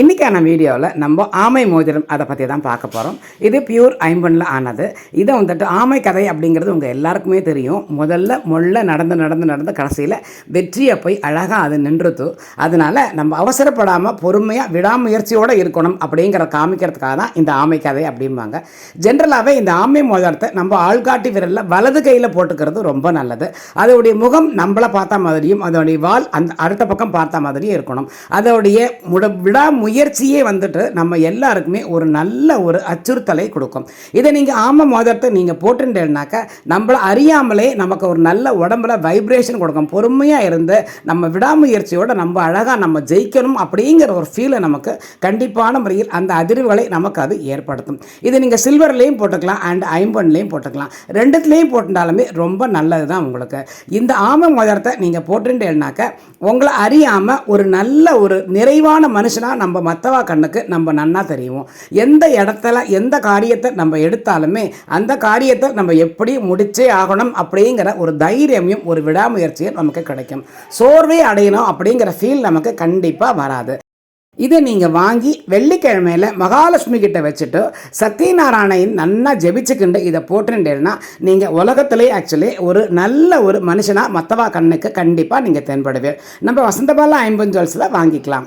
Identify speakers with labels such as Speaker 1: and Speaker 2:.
Speaker 1: இன்றைக்கான வீடியோவில் நம்ம ஆமை மோதிரம் அதை பற்றி தான் பார்க்க போகிறோம் இது பியூர் ஐம்பனில் ஆனது. இதை வந்துட்டு ஆமை கதை அப்படிங்கிறது உங்கள் எல்லாருக்குமே தெரியும். முதல்ல முள்ள நடந்து நடந்து நடந்து கடைசியில் வெற்றியை போய் அழகாக அது நின்றுத்து அதனால் நம்ம அவசரப்படாமல் பொறுமையாக விடாமுயற்சியோடு இருக்கணும் அப்படிங்கிற காமிக்கிறதுக்காக தான் இந்த ஆமை கதை அப்படிம்பாங்க. ஜென்ரலாகவே இந்த ஆமை மோதிரத்தை நம்ம ஆள்காட்டி விரலில் வலது கையில் போட்டுக்கிறது ரொம்ப நல்லது. அதோடைய முகம் நம்மளை பார்த்த மாதிரியும் அதோடைய வால் அந்த அடுத்த பக்கம் பார்த்த மாதிரியும் இருக்கணும். அதோடைய முட முயற்சியே வந்துட்டு நம்ம எல்லாருக்குமே ஒரு நல்ல ஒரு அச்சுறுத்தலை கொடுக்கும். இதை நீங்கள் ஆம மோதிரத்தை நீங்கள் போட்டுட்டேன்னாக்க நம்மளை அறியாமலே நமக்கு ஒரு நல்ல உடம்புல வைப்ரேஷன் கொடுக்கும். பொறுமையாக இருந்து நம்ம விடாமுயற்சியோடு நம்ம அழகாக நம்ம ஜெயிக்கணும் அப்படிங்கிற ஒரு ஃபீலை நமக்கு கண்டிப்பான முறையில் அந்த அதிர்வுகளை நமக்கு அது ஏற்படுத்தும். இதை நீங்கள் சில்வர்லேயும் போட்டுக்கலாம் அண்ட் ஐம்பன்லேயும் போட்டுக்கலாம். ரெண்டுத்துலேயும் போட்டுட்டாலுமே ரொம்ப நல்லது தான் உங்களுக்கு. இந்த ஆமை மோதிரத்தை நீங்கள் போட்டுட்டேன்னாக்க உங்களை அறியாமல் ஒரு நல்ல ஒரு நிறைவான மனுஷனாக நம்ம மற்றவா கண்ணுக்கு நம்ம நன்னா தெரியும் எந்த இடத்துல எந்த காரியத்தை நம்ம எடுத்தாலுமே அந்த காரியத்தை நம்ம எப்படி முடிச்சே ஆகணும் அப்படிங்கிற ஒரு தைரியமையும் ஒரு விடாமுயற்சியும் நமக்கு கிடைக்கும். சோர்வே அடையணும் அப்படிங்கிற ஃபீல் நமக்கு கண்டிப்பாக வராது. இதை நீங்கள் வாங்கி வெள்ளிக்கிழமையில் மகாலட்சுமி கிட்ட வச்சுட்டு சத்யநாராயணையின் நன்னா ஜெபிச்சுக்கிண்டு இதை போட்டுட்டேன்னா நீங்கள் உலகத்திலே ஆக்சுவலி ஒரு நல்ல ஒரு மனுஷனாக மற்றவா கண்ணுக்கு கண்டிப்பாக நீங்கள் தென்படுவீர். நம்ம வசந்தபாலா ஐம்பஞ்சு ஜுவல்ஸில் வாங்கிக்கலாம்.